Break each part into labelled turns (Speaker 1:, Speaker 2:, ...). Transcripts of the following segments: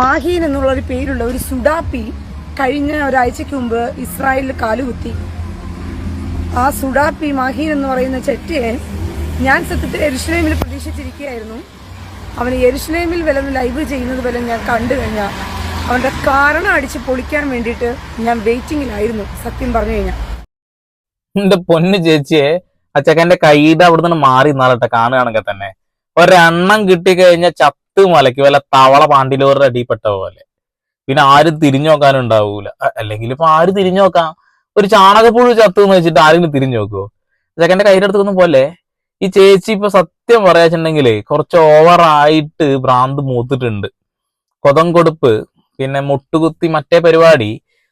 Speaker 1: മാഹീൻ എന്നുള്ള ഒരു പേരുള്ള ഒരു സുഡാപ്പി കഴിഞ്ഞ ഒരാഴ്ചക്ക് മുമ്പ് ഇസ്രായേലിൽ കാലുകുത്തി. ആ സുഡാപ്പി മാഹീൻ എന്ന് പറയുന്ന ചെറ്റയെ ഞാൻ സത്യത്തിൽ എരുഷ്ലേമിൽ പ്രതീക്ഷിച്ചിരിക്കുകയായിരുന്നു. അവന് എരുഷ്ലേമിൽ വലന്ന് ലൈവ് ചെയ്യുന്നത് വല്ല ഞാൻ കണ്ടു കഴിഞ്ഞാൽ അവന്റെ കാരണം അടിച്ച് പൊളിക്കാൻ വേണ്ടിയിട്ട് ഞാൻ വെയിറ്റിങ്ങിലായിരുന്നു സത്യം പറഞ്ഞു കഴിഞ്ഞാൽ.
Speaker 2: എന്റെ പൊന്ന് ചേച്ചിയെ ആ കൈത അവിടെ നിന്ന് മാറി നിന്നാലട്ടെ കാണുകയാണെങ്കിൽ തന്നെ. ഒരെണ്ണം കിട്ടിക്കഴിഞ്ഞാൽ ചത്ത് മലയ്ക്ക് വല്ല തവള പാണ്ടിലോറിന്റെ അടിപ്പെട്ട പോലെ. പിന്നെ ആരും തിരിഞ്ഞു നോക്കാനുണ്ടാവൂല അല്ലെങ്കിൽ ഇപ്പൊ ആര് തിരിഞ്ഞു നോക്കാം? ഒരു ചാണകപ്പുഴു ചത്തു എന്ന് വെച്ചിട്ട് ആരെങ്കിലും തിരിഞ്ഞു നോക്കുവോ? ചെക്കന്റെ കൈയുടെ അടുത്തൊന്നും പോലെ ഈ ചേച്ചി ഇപ്പൊ സത്യം പറയാച്ചിട്ടുണ്ടെങ്കിലേ കുറച്ച് ഓവറായിട്ട് ഭ്രാന്ത് മൂത്തിട്ടുണ്ട്. കൊതം കൊടുപ്പ് പിന്നെ മുട്ടുകുത്തി മറ്റേ പരിപാടി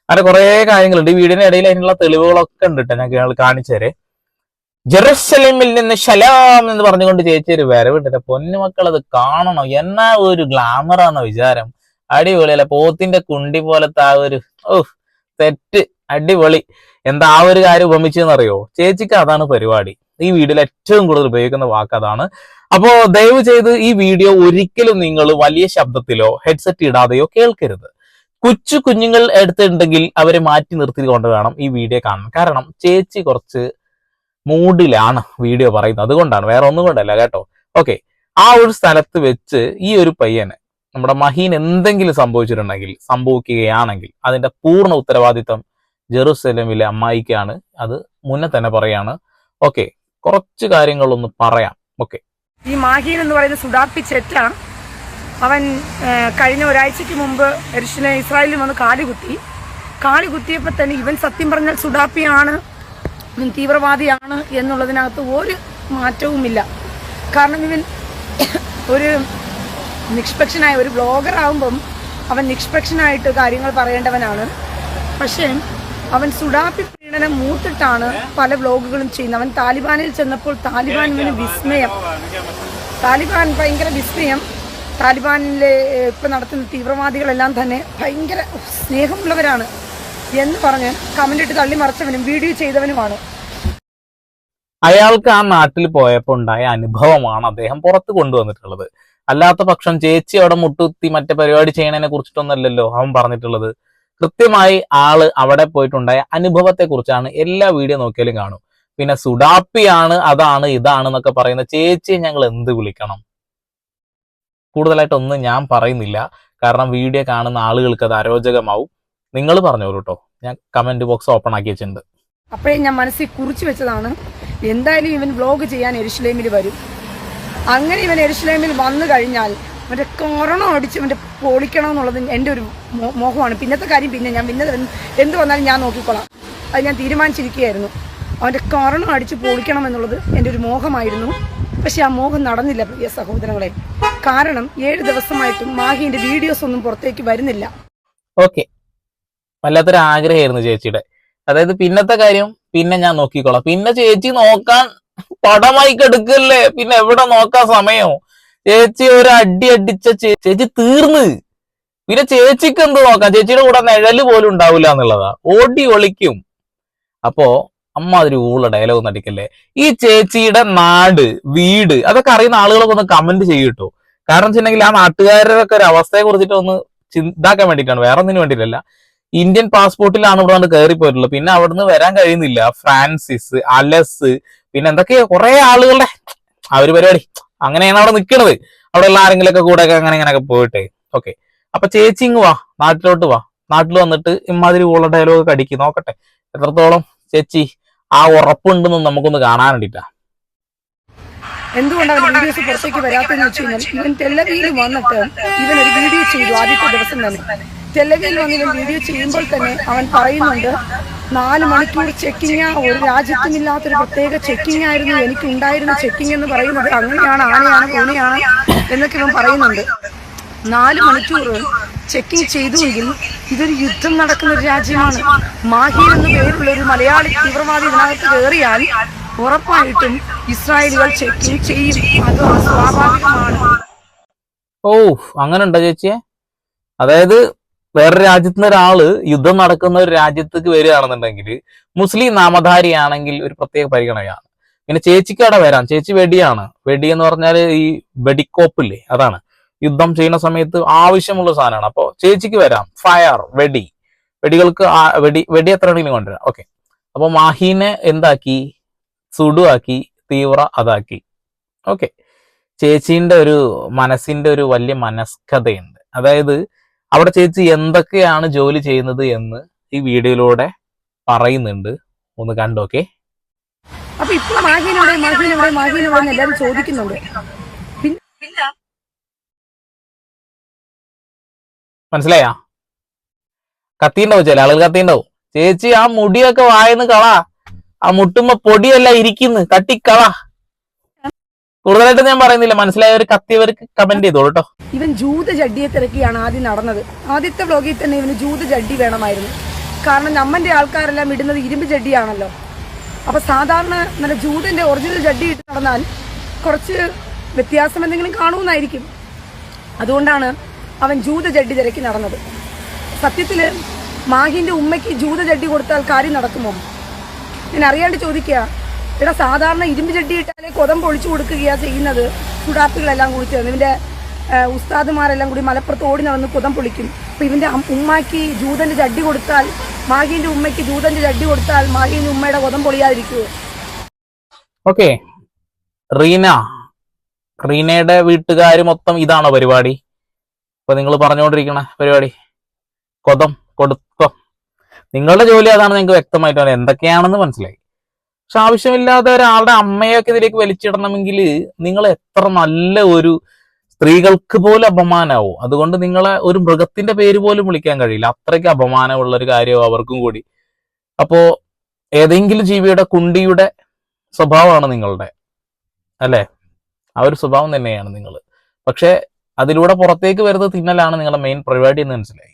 Speaker 2: അങ്ങനെ കുറെ കാര്യങ്ങളുണ്ട്. ഈ വീടിന്റെ ഇടയിൽ അതിനുള്ള തെളിവുകളൊക്കെ ഉണ്ട് കേട്ടോ. ഞാൻ കാണിച്ചു കാണിച്ചുതരേ ജെറുസലേമിൽ നിന്ന് ശലാം എന്ന് പറഞ്ഞുകൊണ്ട് ചേച്ചി ഒരു വരവിട്ടിട്ട് പൊന്നു മക്കൾ അത് കാണണം. എന്നാ ഒരു ഗ്ലാമറാന്ന വിചാരം? അടിപൊളി അല്ലെ പോത്തിന്റെ കുണ്ടി പോലത്തെ ആ ഒരു ഓ തെറ്റ് അടിപൊളി. എന്താ ആ ഒരു കാര്യം ഉപമിച്ചെന്നറിയോ? ചേച്ചിക്ക് അതാണ് പരിപാടി. ഈ വീഡിയോയിൽ ഏറ്റവും കൂടുതൽ ഉപയോഗിക്കുന്ന വാക്ക് അതാണ്. അപ്പോ ദയവ് ചെയ്ത് ഈ വീഡിയോ ഒരിക്കലും നിങ്ങൾ വലിയ ശബ്ദത്തിലോ ഹെഡ്സെറ്റ് ഇടാതെയോ കേൾക്കരുത്. കൊച്ചു കുഞ്ഞുങ്ങൾ എടുത്തിട്ടുണ്ടെങ്കിൽ അവരെ മാറ്റി നിർത്തിക്കൊണ്ട് വേണം ഈ വീഡിയോ കാണാൻ. കാരണം ചേച്ചി കുറച്ച് മൂഡിലാണ് വീഡിയോ പറയുന്നത്. അതുകൊണ്ടാണ് വേറെ ഒന്നും കൊണ്ടല്ല കേട്ടോ. ഓക്കെ ആ ഒരു സ്ഥലത്ത് വെച്ച് ഈ ഒരു പയ്യന് നമ്മുടെ മഹീൻ എന്തെങ്കിലും സംഭവിച്ചിട്ടുണ്ടെങ്കിൽ സംഭവിക്കുകയാണെങ്കിൽ അതിന്റെ പൂർണ ഉത്തരവാദിത്വം ജെറുസലേമിലെ അമ്മായിക്കാണ്. അത് മുന്നേ തന്നെ പറയാണ്. ഓക്കെ കുറച്ച് കാര്യങ്ങളൊന്ന് പറയാം. ഓക്കെ
Speaker 1: ഈ മാഹീൻ എന്ന് പറയുന്ന സുഡാപ്പി ചെറ്റാണ്. അവൻ കഴിഞ്ഞ ഒരാഴ്ചക്ക് മുമ്പ് എരിശിനെ ഇസ്രായേലിൽ വന്ന് കാലുകുത്തി. കാലുകുത്തിയപ്പോൾ തന്നെ ഇവൻ സത്യം പറഞ്ഞാൽ സുഡാപ്പിയാണ്. തീവ്രവാദിയാണ് എന്നുള്ളതിനകത്ത് ഒരു മാറ്റവുമില്ല. കാരണം ഇവൻ ഒരു നിഷ്പക്ഷനായ ഒരു ബ്ലോഗർ ആകുമ്പം അവൻ നിഷ്പക്ഷനായിട്ട് കാര്യങ്ങൾ പറയേണ്ടവനാണ്. പക്ഷേ അവൻ സുഡാപ്പി പീഡനം മൂത്തിട്ടാണ് പല ബ്ലോഗുകളും ചെയ്യുന്നത്. അവൻ താലിബാനിൽ ചെന്നപ്പോൾ താലിബാൻ ഇവന് വിസ്മയം. താലിബാൻ ഭയങ്കര വിസ്മയം. താലിബാനിലെ ഇപ്പം നടത്തുന്ന തീവ്രവാദികളെല്ലാം തന്നെ ഭയങ്കര സ്നേഹമുള്ളവരാണ്. എന്ന് പറഞ്ഞ് കമന്റ് ഇട്ട് തള്ളി മറിച്ചവനും വീഡിയോ ചെയ്തവനുമാണ്.
Speaker 2: അയാൾക്ക് ആ നാട്ടിൽ പോയപ്പോൾ ഉണ്ടായ അനുഭവമാണ് അദ്ദേഹം പുറത്ത് കൊണ്ടുവന്നിട്ടുള്ളത്. അല്ലാത്ത പക്ഷം ചേച്ചി അവിടെ മുട്ടുത്തി മറ്റേ പരിപാടി ചെയ്യണതിനെ കുറിച്ചിട്ടൊന്നല്ലല്ലോ അവൻ പറഞ്ഞിട്ടുള്ളത്. കൃത്യമായി ആൾ അവിടെ പോയിട്ടുണ്ടായ അനുഭവത്തെ കുറിച്ചാണ് എല്ലാ വീഡിയോ നോക്കിയാലും കാണും. പിന്നെ സുഡാപ്പിയാണ് അതാണ് ഇതാണ് എന്നൊക്കെ പറയുന്ന ചേച്ചിയെ ഞങ്ങൾ എന്ത് വിളിക്കണം? കൂടുതലായിട്ടൊന്നും ഞാൻ പറയുന്നില്ല. കാരണം വീഡിയോ കാണുന്ന ആളുകൾക്ക് അത് അരോചകമാവും. നിങ്ങൾ പറഞ്ഞോളൂ കേട്ടോ ഞാൻ കമന്റ് ബോക്സ് ഓപ്പൺ ആക്കി വെച്ചിട്ടുണ്ട്.
Speaker 1: അപ്പോഴേ ഞാൻ മനസ്സിൽ കുറിച്ചു വെച്ചതാണ് എന്തായാലും ഇവൻ വ്ലോഗ് ചെയ്യാൻ എരുഷലേമിൽ വരും. അങ്ങനെ ഇവൻ എരുഷലേമിൽ വന്നു കഴിഞ്ഞാൽ മറ്റേ കൊറോണ അടിച്ച് മറ്റേ പൊളിക്കണം എന്നുള്ളത് എന്റെ ഒരു മോഹമാണ്. പിന്നത്തെ കാര്യം പിന്നെ ഞാൻ പിന്നെ എന്ത് വന്നാലും ഞാൻ നോക്കിക്കോളാം. അത് ഞാൻ തീരുമാനിച്ചിരിക്കുകയായിരുന്നു. അവന്റെ കൊറോണ അടിച്ച് പൊളിക്കണം എന്നുള്ളത് എന്റെ ഒരു മോഹമായിരുന്നു. പക്ഷെ ആ മോഹം നടന്നില്ല പ്രിയ സഹോദരങ്ങളെ. കാരണം ഏഴ് ദിവസമായിട്ടും മാഹിന്റെ വീഡിയോസ് ഒന്നും പുറത്തേക്ക് വരുന്നില്ല.
Speaker 2: ഓക്കെ വല്ലാത്തൊരു ആഗ്രഹമായിരുന്നു ചേച്ചിയുടെ. അതായത് പിന്നത്തെ കാര്യം പിന്നെ ഞാൻ നോക്കിക്കോളാം. പിന്നെ ചേച്ചി നോക്കാൻ പടമായി കെടുക്കല്ലേ? പിന്നെ എവിടെ നോക്കാൻ സമയോ? ചേച്ചി ഒരു അടി അടിച്ച ചേച്ചി തീർന്ന്. പിന്നെ ചേച്ചിക്ക് എന്ത് നോക്കാം? ചേച്ചിയുടെ കൂടെ നിഴൽ പോലും ഉണ്ടാവില്ല എന്നുള്ളതാ. ഓടി ഒളിക്കും. അപ്പോ അമ്മ അതൊരു ഊള ഡയലോഗ് നടിക്കല്ലേ ഈ ചേച്ചിയുടെ നാട് വീട് അതൊക്കെ അറിയുന്ന ആളുകളൊക്കെ ഒന്ന് കമന്റ് ചെയ്യട്ടോ. കാരണം വെച്ചിട്ടുണ്ടെങ്കിൽ ആ നാട്ടുകാരുടെ ഒക്കെ ഒരു അവസ്ഥയെ കുറിച്ചിട്ട് ഒന്ന് ചിന്താക്കാൻ വേണ്ടിയിട്ടാണ്. വേറെ ഒന്നിനു വേണ്ടിയിട്ടല്ല. ഇന്ത്യൻ പാസ്പോർട്ടിലാണ് ഇവിടെ വന്ന് കയറി പോയിട്ടുള്ളത് പിന്നെ അവിടുന്ന് വരാൻ കഴിയുന്നില്ല. ഫ്രാൻസിസ് അലസ് പിന്നെ എന്തൊക്കെയാ കുറെ ആളുകളുടെ അവർ പരിപാടി. അങ്ങനെയാണ് അവിടെ നിൽക്കുന്നത് അവിടെ ഉള്ള ആരെങ്കിലും ഒക്കെ കൂടെ അങ്ങനെ ഇങ്ങനെയൊക്കെ പോയിട്ട്. ഓക്കെ അപ്പൊ ചേച്ചി ഇങ്ങ് വാ. നാട്ടിലോട്ട് വാ. നാട്ടിൽ വന്നിട്ട് ഇമാതിരി ഉള്ള ഡയലോഗ് ഒക്കെ അടിക്കും. നോക്കട്ടെ. എത്രത്തോളം ചേച്ചി ആ ഉറപ്പുണ്ടെന്ന് നമുക്കൊന്ന് കാണാൻ വേണ്ടിട്ടാ
Speaker 1: എന്തുകൊണ്ടാണ് വീഡിയോസ് പുറത്തേക്ക് വരാത്തതെന്ന് വെച്ച് കഴിഞ്ഞാൽ ഇവൻ ടെല്ലവിയിൽ വന്നിട്ട് ഇവൻ ഒരു വീഡിയോ ചെയ്തു ആദ്യത്തെ ദിവസം തന്നെ. ടെല്ലവിയിൽ വന്ന് ഇവൻ വീഡിയോ ചെയ്യുമ്പോൾ തന്നെ അവൻ പറയുന്നുണ്ട് നാല് മണിക്കൂർ ചെക്കിങ് ഒരു രാജ്യത്തുമില്ലാത്തൊരു പ്രത്യേക ചെക്കിംഗ് ആയിരുന്നു എനിക്ക് ഉണ്ടായിരുന്ന ചെക്കിംഗ് എന്ന് പറയുന്നത് അങ്ങനെയാണ് ആനയാണ് പൂനെയാണ് എന്നൊക്കെ ഇവൻ പറയുന്നുണ്ട്. നാല് മണിക്കൂർ ചെക്കിംഗ് ചെയ്തുവെങ്കിൽ ഇതൊരു യുദ്ധം നടക്കുന്ന ഒരു രാജ്യമാണ്. മാഹി എന്ന് പേരുള്ള ഒരു മലയാളി തീവ്രവാദി ഇതിനകത്ത് കയറിയാൽ ഉറപ്പായിട്ടും ഇസ്രായേലുകൾ ചെക്കിംഗ് ചെയ്യും. അത് സ്വാഭാവികമാണ്.
Speaker 2: ഓ അങ്ങനെ ഉണ്ടോ ചേച്ചിയെ? അതായത് വേറെ രാജ്യത്ത് നിന്ന് ഒരാൾ യുദ്ധം നടക്കുന്ന ഒരു രാജ്യത്തേക്ക് വരികയാണെന്നുണ്ടെങ്കിൽ മുസ്ലിം നാമധാരിയാണെങ്കിൽ ഒരു പ്രത്യേക പരിഗണനയാണ്. പിന്നെ ചേച്ചിക്ക് അവിടെ വരാം. ചേച്ചി വെടിയാണ്. വെടി എന്ന് പറഞ്ഞാൽ ഈ വെടിക്കോപ്പില്ലേ അതാണ്. യുദ്ധം ചെയ്യുന്ന സമയത്ത് ആവശ്യമുള്ള സാധനമാണ്. അപ്പോൾ ചേച്ചിക്ക് വരാം. ഫയർ വെടി. വെടികൾക്ക് വെടി വെടി എത്ര വേണമെങ്കിലും കൊണ്ടുവരാം. ഓക്കെ. അപ്പോൾ മാഹീനെ എന്താക്കി? സുഡുവാക്കി തീവ്ര അതാക്കി. ഓക്കെ ചേച്ചീന്റെ ഒരു മനസ്സിന്റെ ഒരു വലിയ മനസ്കഥയുണ്ട് അതായത് അവിടെ ചേച്ചി എന്തൊക്കെയാണ് ജോലി ചെയ്യുന്നത് എന്ന് ഈ വീഡിയോയിലൂടെ പറയുന്നുണ്ട്. ഒന്ന് കണ്ടോക്കെ
Speaker 1: അപ്പൊ ഇപ്പൊ മാഹീനോടെ മാഹീനോടെ മാഹീനോടെ എന്ന് എല്ലാവരും ചോദിക്കുന്നുണ്ട്.
Speaker 2: മനസ്സിലായാ? കത്തിണ്ടാവും ചില ആളുകൾ കത്തിണ്ടാവും ചേച്ചി ആ മുടിയൊക്കെ വായന്ന് കള. ആ മുട്ടുമ്പോ പൊടിയല്ല ഇരിക്കുന്നു. കട്ടിക്കള. കൂടുതലായിട്ട് ഞാൻ പറയുന്നില്ല. മനസ്സിലായവർ കത്തിയവർക്ക് കമന്റ് ചെയ്തോളൂ കേട്ടോ
Speaker 1: ഇവൻ ജൂത ജഡ്ഡിയെ തിരക്കിയാണ് ആദ്യം നടന്നത്. ആദ്യത്തെ വ്ലോഗിൽ തന്നെ ഇവന് ജൂത ജഡ്ഡി വേണമായിരുന്നു. കാരണം നമ്മന്റെ ആൾക്കാരെല്ലാം ഇടുന്നത് ഇരുമ്പ് ജഡ്ഡിയാണല്ലോ. അപ്പൊ സാധാരണ നല്ല ജൂതന്റെ ഒറിജിനൽ ജഡ്ഡി ഇട്ട് നടന്നാൽ കുറച്ച് വ്യത്യാസം എന്തെങ്കിലും കാണുമെന്നായിരിക്കും. അതുകൊണ്ടാണ് അവൻ ജൂത ജഡ്ഡി തിരക്കി നടന്നത്. സത്യത്തിൽ മാഹിന്റെ ഉമ്മയ്ക്ക് ജൂത ജഡ്ഡി കൊടുത്താൽ കാര്യം നടക്കുമോ? ഞാൻ അറിയാണ്ട് ചോദിക്കുക ഇവിടെ സാധാരണ ഇരുമ്പ് ചട്ടി ഇട്ടാലേ കൊതം പൊളിച്ചു കൊടുക്കുകയാണ് ചെയ്യുന്നത്? ചുടാപ്പികളെല്ലാം കൂടി ചേർന്ന് ഇവന്റെ ആ, ഉസ്താദുമാരെല്ലാം കൂടി മലപ്പുറത്ത് ഓടി നടന്ന് കുതം പൊളിക്കും അപ്പോൾ ഇവന്റെ അം- ഉമ്മാക്ക് ജൂതന്റെ ചട്ടി കൊടുത്താൽ മാഹീന്റെ ഉമ്മയ്ക്ക് ജൂതന്റെ ചട്ടി കൊടുത്താൽ മാഹീന്റെ ഉമ്മയുടെ കൊതം പൊളിയാതിരിക്കുമോ
Speaker 2: ഓക്കെ. റീന. റീനയുടെ വീട്ടുകാർ മൊത്തം ഇതാണോ പരിപാടി? ഇപ്പൊ നിങ്ങൾ പറഞ്ഞുകൊണ്ടിരിക്കണ പരിപാടി. കൊതം കൊടുത്തം. നിങ്ങളുടെ ജോലി അതാണ് നിങ്ങൾക്ക് വ്യക്തമായിട്ട് എന്തൊക്കെയാണെന്ന് മനസ്സിലായി. പക്ഷെ ആവശ്യമില്ലാതെ ഒരാളുടെ അമ്മയൊക്കെ ഇതിലേക്ക് വലിച്ചിടണമെങ്കിൽ നിങ്ങൾ എത്ര നല്ല ഒരു സ്ത്രീകൾക്ക് പോലും അപമാനമാവും അതുകൊണ്ട് നിങ്ങളെ ഒരു മൃഗത്തിന്റെ പേര് പോലും വിളിക്കാൻ കഴിയില്ല. അത്രയ്ക്ക് അപമാനമുള്ള ഒരു കാര്യവും അവർക്കും കൂടി. അപ്പോ ഏതെങ്കിലും ജീവിയുടെ കുണ്ടിയുടെ സ്വഭാവമാണ് നിങ്ങളുടെ. അല്ലേ? ആ ഒരു സ്വഭാവം തന്നെയാണ് നിങ്ങൾ. പക്ഷെ അതിലൂടെ പുറത്തേക്ക് വരുന്നത് തിന്നലാണ് നിങ്ങളുടെ മെയിൻ പരിപാടി എന്ന് മനസ്സിലായി.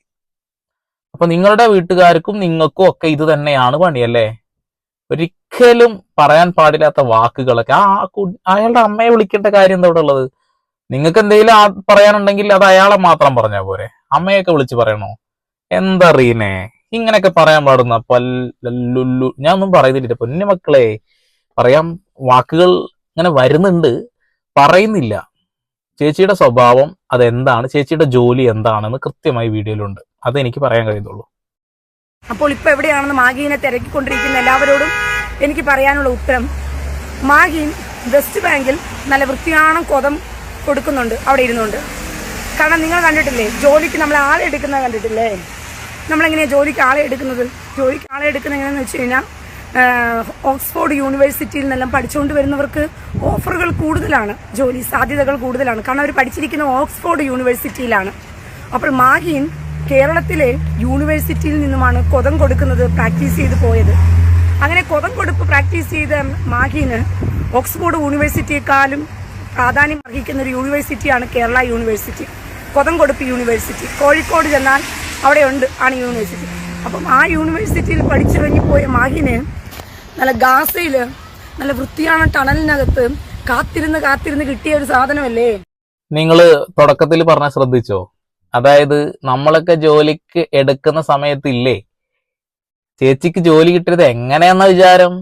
Speaker 2: അപ്പൊ നിങ്ങളുടെ വീട്ടുകാർക്കും നിങ്ങൾക്കും ഒക്കെ ഇത് തന്നെയാണ് പണി അല്ലേ ഒരിക്കലും പറയാൻ പാടില്ലാത്ത വാക്കുകളൊക്കെ. ആ അയാളുടെ അമ്മയെ വിളിക്കേണ്ട കാര്യം എന്താ ഇവിടെ ഉള്ളത്? നിങ്ങൾക്ക് എന്തെങ്കിലും പറയാനുണ്ടെങ്കിൽ അത് അയാളെ മാത്രം പറഞ്ഞാൽ പോരെ. അമ്മയൊക്കെ വിളിച്ച് പറയണോ? എന്താ റീനെ ഇങ്ങനെയൊക്കെ പറയാൻ പാടുന്ന പല്ലുല്ലു ഞാൻ ഒന്നും പറയുന്നില്ല. പൊന്നു മക്കളെ പറയാം. വാക്കുകൾ ഇങ്ങനെ വരുന്നുണ്ട്. പറയുന്നില്ല. ചേച്ചിയുടെ സ്വഭാവം അതെന്താണ്? ചേച്ചിയുടെ ജോലി എന്താണെന്ന് കൃത്യമായി വീഡിയോയിലുണ്ട്. അത് എനിക്ക് പറയാൻ കഴിയുന്നുള്ളൂ.
Speaker 1: അപ്പോൾ ഇപ്പൊ എവിടെയാണെന്ന് മാഗീനെ തിരക്കിക്കൊണ്ടിരിക്കുന്ന എല്ലാവരോടും എനിക്ക് പറയാനുള്ള ഉത്തരം. മാഗീൻ വെസ്റ്റ് ബാങ്കിൽ നല്ല വൃത്തിയാണം കൊതം കൊടുക്കുന്നുണ്ട് അവിടെ ഇരുന്നുണ്ട്. കാരണം നിങ്ങൾ കണ്ടിട്ടില്ലേ ജോലിക്ക് നമ്മൾ ആളെ എടുക്കുന്നത് കണ്ടിട്ടില്ലേ? നമ്മളെങ്ങനെയാണ് ജോലിക്ക് ആളെ എടുക്കുന്നത്? ജോലിക്ക് ആളെ എടുക്കുന്നത് എങ്ങനെയാണെന്ന് വെച്ച് കഴിഞ്ഞാൽ ഓക്സ്ഫോർഡ് യൂണിവേഴ്സിറ്റിയിൽ നിന്നെല്ലാം പഠിച്ചുകൊണ്ട് വരുന്നവർക്ക് ഓഫറുകൾ കൂടുതലാണ് ജോലി സാധ്യതകൾ കൂടുതലാണ്. കാരണം അവർ പഠിച്ചിരിക്കുന്ന ഓക്സ്ഫോർഡ് യൂണിവേഴ്സിറ്റിയിലാണ്. അപ്പോൾ മാഹീൻ കേരളത്തിലെ യൂണിവേഴ്സിറ്റിയിൽ നിന്നുമാണ് കൊതം കൊടുക്കുന്നത് പ്രാക്ടീസ് ചെയ്ത് പോയത്. അങ്ങനെ കൊതം കൊടുപ്പ് പ്രാക്ടീസ് ചെയ്ത മാഹീന് ഓക്സ്ഫോർഡ് യൂണിവേഴ്സിറ്റിയെക്കാളും പ്രാധാന്യം അർഹിക്കുന്ന ഒരു യൂണിവേഴ്സിറ്റിയാണ് കേരള യൂണിവേഴ്സിറ്റി കൊതം കൊടുപ്പ് യൂണിവേഴ്സിറ്റി കോഴിക്കോട് ചെന്നാൽ അവിടെയുണ്ട് ആണ് യൂണിവേഴ്സിറ്റി അപ്പം ആ യൂണിവേഴ്സിറ്റിയിൽ പഠിച്ചിറങ്ങി പോയ മാഹിന് നല്ല ഗാസയിൽ നല്ല വൃത്തിയാണ് ടണലിനകത്ത് കാത്തിരുന്ന് കാത്തിരുന്ന് കിട്ടിയ ഒരു സാധനമല്ലേ?
Speaker 2: നിങ്ങൾ തുടക്കത്തിൽ പറഞ്ഞ ശ്രദ്ധിച്ചോ? അതായത് നമ്മളൊക്കെ ജോലിക്ക് എടുക്കുന്ന സമയത്ത് ഇല്ലേ ചേച്ചിക്ക് ജോലി കിട്ടിയത് എങ്ങനെയെന്ന വിചാരം?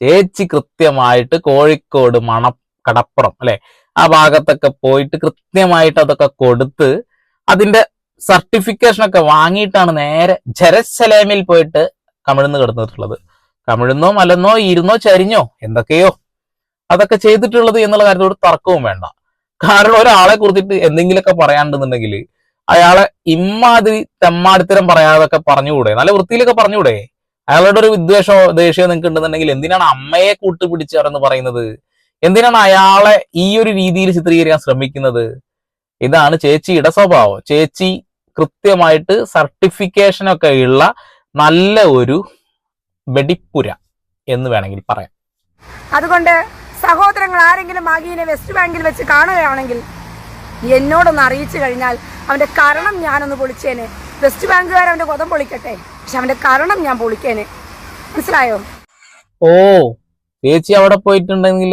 Speaker 2: ചേച്ചി കൃത്യമായിട്ട് കോഴിക്കോട് മണ കടപ്പുറം അല്ലെ? ആ ഭാഗത്തൊക്കെ പോയിട്ട് കൃത്യമായിട്ട് അതൊക്കെ കൊടുത്ത് അതിന്റെ സർട്ടിഫിക്കേഷൻ ഒക്കെ വാങ്ങിയിട്ടാണ് നേരെ ജെറസലേമിൽ പോയിട്ട് കമിഴ്ന്ന് കിടന്നിട്ടുള്ളത്. കമിഴ്ന്നോ മലന്നോ ഇരുന്നോ ചരിഞ്ഞോ എന്തൊക്കെയോ അതൊക്കെ ചെയ്തിട്ടുള്ളത് എന്നുള്ള കാര്യത്തോട് തർക്കവും വേണ്ട. കാരണം ഒരാളെ കുറിച്ചിട്ട് എന്തെങ്കിലുമൊക്കെ പറയാണ്ടെന്നുണ്ടെങ്കിൽ അയാളെ ഇമ്മാതിരി തെമ്മാടിത്തരം പറയാതൊക്കെ പറഞ്ഞുകൂടെ? നല്ല വൃത്തിയിലൊക്കെ പറഞ്ഞുകൂടെ? അയാളുടെ ഒരു വിദ്വേഷമോ ദേഷ്യമോ നിങ്ങൾക്ക് ഉണ്ടെന്നുണ്ടെങ്കിൽ എന്തിനാണ് അമ്മയെ കൂട്ടുപിടിച്ചവരെന്ന് പറയുന്നത്? എന്തിനാണ് അയാളെ ഈ ഒരു രീതിയിൽ ചിത്രീകരിക്കാൻ ശ്രമിക്കുന്നത്? ഇതാണ് ചേച്ചിയുടെ സ്വഭാവം. ചേച്ചി കൃത്യമായിട്ട് സർട്ടിഫിക്കേഷനൊക്കെ ഉള്ള നല്ല ഒരു വെടിപ്പുര എന്ന് വേണമെങ്കിൽ പറയാം.
Speaker 1: അതുകൊണ്ട് സഹോദരങ്ങൾ ആരെങ്കിലും മാഗീനെ വെസ്റ്റ് ബാങ്കിൽ വെച്ച് കാണുകയാണെങ്കിൽ എന്നോടൊന്ന് അറിയിച്ചു കഴിഞ്ഞാൽ അവന്റെ കാരണം ഞാനൊന്ന് പൊളിച്ചേനെ. വെസ്റ്റ് ബാങ്കുകാർ അവന്റെ കൊതം പൊളിക്കട്ടെ. പക്ഷെ അവന്റെ കാരണം ഞാൻ പൊളിക്കേനെ. മനസ്സിലായോ?
Speaker 2: ഓ ചേച്ചി അവിടെ പോയിട്ടുണ്ടെങ്കിൽ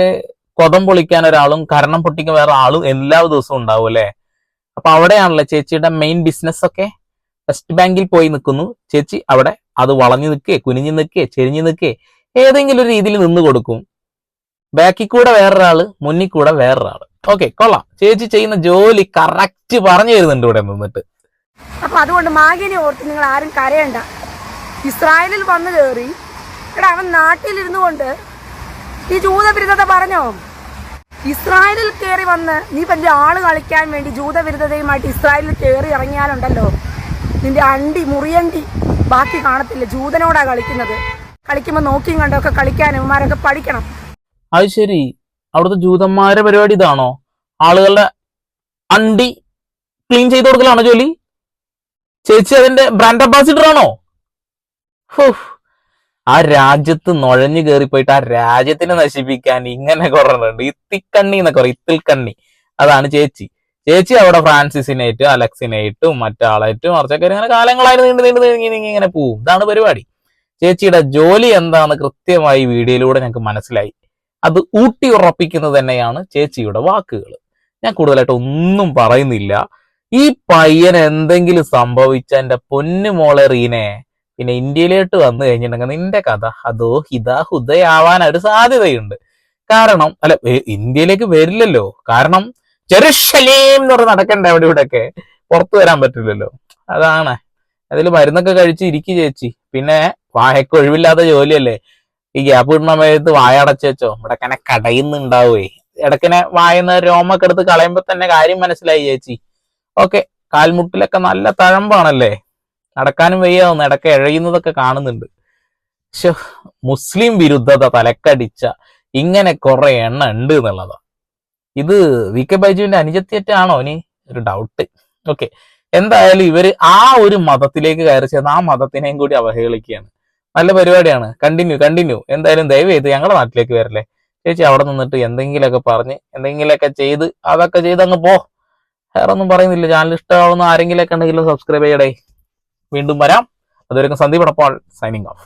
Speaker 2: കൊതം പൊളിക്കാൻ ഒരാളും കരണം പൊട്ടിക്കാൻ വേറെ ആളും എല്ലാ ദിവസവും ഉണ്ടാവും അല്ലെ? അപ്പൊ അവിടെയാണല്ലേ ചേച്ചിയുടെ മെയിൻ ബിസിനസ് ഒക്കെ? വെസ്റ്റ് ബാങ്കിൽ പോയി നിൽക്കുന്നു. ചേച്ചി അവിടെ അത് വളഞ്ഞു നിൽക്കേ കുനിഞ്ഞു നിൽക്കേ ചെരിഞ്ഞു നിൽക്കേ ഏതെങ്കിലും ഒരു രീതിയിൽ നിന്ന് കൊടുക്കും. ബാക്കിൽ കൂടെ വേറൊരാൾ മുന്നിൽ കൂടെ വേറൊരാൾ. ഓക്കെ കൊള്ളാം. ചേച്ചി ചെയ്യുന്ന ജോലി കറക്റ്റ് പറഞ്ഞു തരുന്നുണ്ട് ഇവിടെ നിന്നിട്ട്.
Speaker 1: അപ്പൊ അതുകൊണ്ട് മാഗിനെ ഓർത്ത് നിങ്ങൾ ആരും കരയണ്ട. ഇസ്രായേലിൽ വന്നു കയറി എടാ അവൻ നാട്ടിലിരുന്നു കൊണ്ട് ഈ ജൂതവിരുദ്ധത പറഞ്ഞോ? ഇസ്രായേലിൽ കയറി വന്ന് നീ വലിയ ആൾ കളിക്കാൻ വേണ്ടി ജൂതവിരുദ്ധതയുമായിട്ട് ഇസ്രായേലിൽ കയറി ഇറങ്ങിയാലുണ്ടല്ലോ. നിന്റെ അണ്ടി മുറിയണ്ടി ബാക്കി കാണത്തില്ല. ജൂതനോടാ കളിക്കുന്നത്. കളിക്കുമ്പോൾ നോക്കിയും കണ്ടൊക്കെ കളിക്കാൻ ഇവന്മാരൊക്കെ പഠിക്കണം.
Speaker 2: അത് ശരി. അവിടുത്തെ ജൂതന്മാരുടെ പരിപാടി ഇതാണോ? ആളുകളുടെ അണ്ടി ക്ലീൻ ചെയ്ത് കൊടുക്കലാണോ ജോലി? ചേച്ചി അതിന്റെ ബ്രാൻഡ് അംബാസിഡർ ആണോ? ആ രാജ്യത്ത് നുഴഞ്ഞു കയറിപ്പോയിട്ട് ആ രാജ്യത്തിനെ നശിപ്പിക്കാൻ ഇങ്ങനെ കുറവുണ്ട് ഇത്തിക്കണ്ണി എന്നൊക്കെ പറയും. ഇത്തിൽക്കണ്ണി. അതാണ് ചേച്ചി. ചേച്ചി അവിടെ ഫ്രാൻസിസിനായിട്ടും അലക്സിനായിട്ടും മറ്റാളായിട്ടും മറിച്ചൊക്കെ ഇങ്ങനെ കാലങ്ങളായിട്ട് നീണ്ടു നീണ്ടു നീങ്ങി നീങ്ങി ഇങ്ങനെ പോവും. ഇതാണ് പരിപാടി. ചേച്ചിയുടെ ജോലി എന്താണെന്ന് കൃത്യമായി വീഡിയോയിലൂടെ ഞങ്ങൾക്ക് മനസ്സിലായി. അത് ഊട്ടി ഉറപ്പിക്കുന്നത് തന്നെയാണ് ചേച്ചിയുടെ വാക്കുകൾ ഞാൻ കൂടുതലായിട്ട് ഒന്നും പറയുന്നില്ല. ഈ പയ്യൻ എന്തെങ്കിലും സംഭവിച്ച പൊന്നു മോളെ റീനെ പിന്നെ ഇന്ത്യയിലോട്ട് വന്നു കഴിഞ്ഞിട്ടുണ്ടെങ്കിൽ നിന്റെ കഥ അതോ ഹിതാ ഹുദയാവാൻ ഒരു സാധ്യതയുണ്ട്. കാരണം അല്ല ഇന്ത്യയിലേക്ക് വരില്ലല്ലോ. കാരണം ചെറുഷലേം എന്ന് പറഞ്ഞ് നടക്കണ്ട അവിടെ ഇവിടെ ഒക്കെ പുറത്തു വരാൻ പറ്റില്ലല്ലോ. അതാണ്. അതിൽ മരുന്നൊക്കെ കഴിച്ച് ഇരിക്കു ചേച്ചി. പിന്നെ വായക്കൊഴിവില്ലാത്ത ജോലിയല്ലേ? ഈ ഗ്യാപ്പ് കിട്ടുന്ന സമയത്ത് വായ അടച്ചു വെച്ചോ. ഇവിടെ കനെ കടയുന്നുണ്ടാവേ. ഇടക്കിനെ വായന്ന് രോമൊക്കെ എടുത്ത് കളയുമ്പോ തന്നെ കാര്യം മനസ്സിലായി ചേച്ചി. ഓക്കെ കാൽമുട്ടിലൊക്കെ നല്ല തഴമ്പാണല്ലേ? നടക്കാനും വയ്യാവുന്ന ഇടയ്ക്ക് ഇഴയുന്നതൊക്കെ കാണുന്നുണ്ട്. പക്ഷെ മുസ്ലിം വിരുദ്ധത തലക്കടിച്ച ഇങ്ങനെ കുറെ എണ്ണ ഉണ്ട് എന്നുള്ളതാ. ഇത് വി കെ ബൈജുവിന്റെ അനുജത്തിയറ്റാണോ ഇനി? ഒരു ഡൗട്ട് ഓക്കെ എന്തായാലും ഇവർ ആ ഒരു മതത്തിലേക്ക് കയറി ചേർന്ന് ആ മതത്തിനെയും കൂടി അവഹേളിക്കുകയാണ്. നല്ല പരിപാടിയാണ്. കണ്ടിന്യൂ കണ്ടിന്യൂ എന്തായാലും ദയവ് ചെയ്ത് ഞങ്ങളുടെ നാട്ടിലേക്ക് വരല്ലേ. ചേച്ചി അവിടെ നിന്നിട്ട് എന്തെങ്കിലുമൊക്കെ പറഞ്ഞ് എന്തെങ്കിലുമൊക്കെ ചെയ്ത് അതൊക്കെ ചെയ്ത് അങ്ങ് പോ. വേറെ ഒന്നും പറയുന്നില്ല. ചാനൽ ഇഷ്ടമാവുന്ന ആരെങ്കിലുമൊക്കെ ഉണ്ടെങ്കിലും സബ്സ്ക്രൈബ് ചെയ്യടേ. വീണ്ടും വരാം. അതുവരെയും സന്ദീപ് അടപ്പാൾ സൈനിങ് ഓഫ്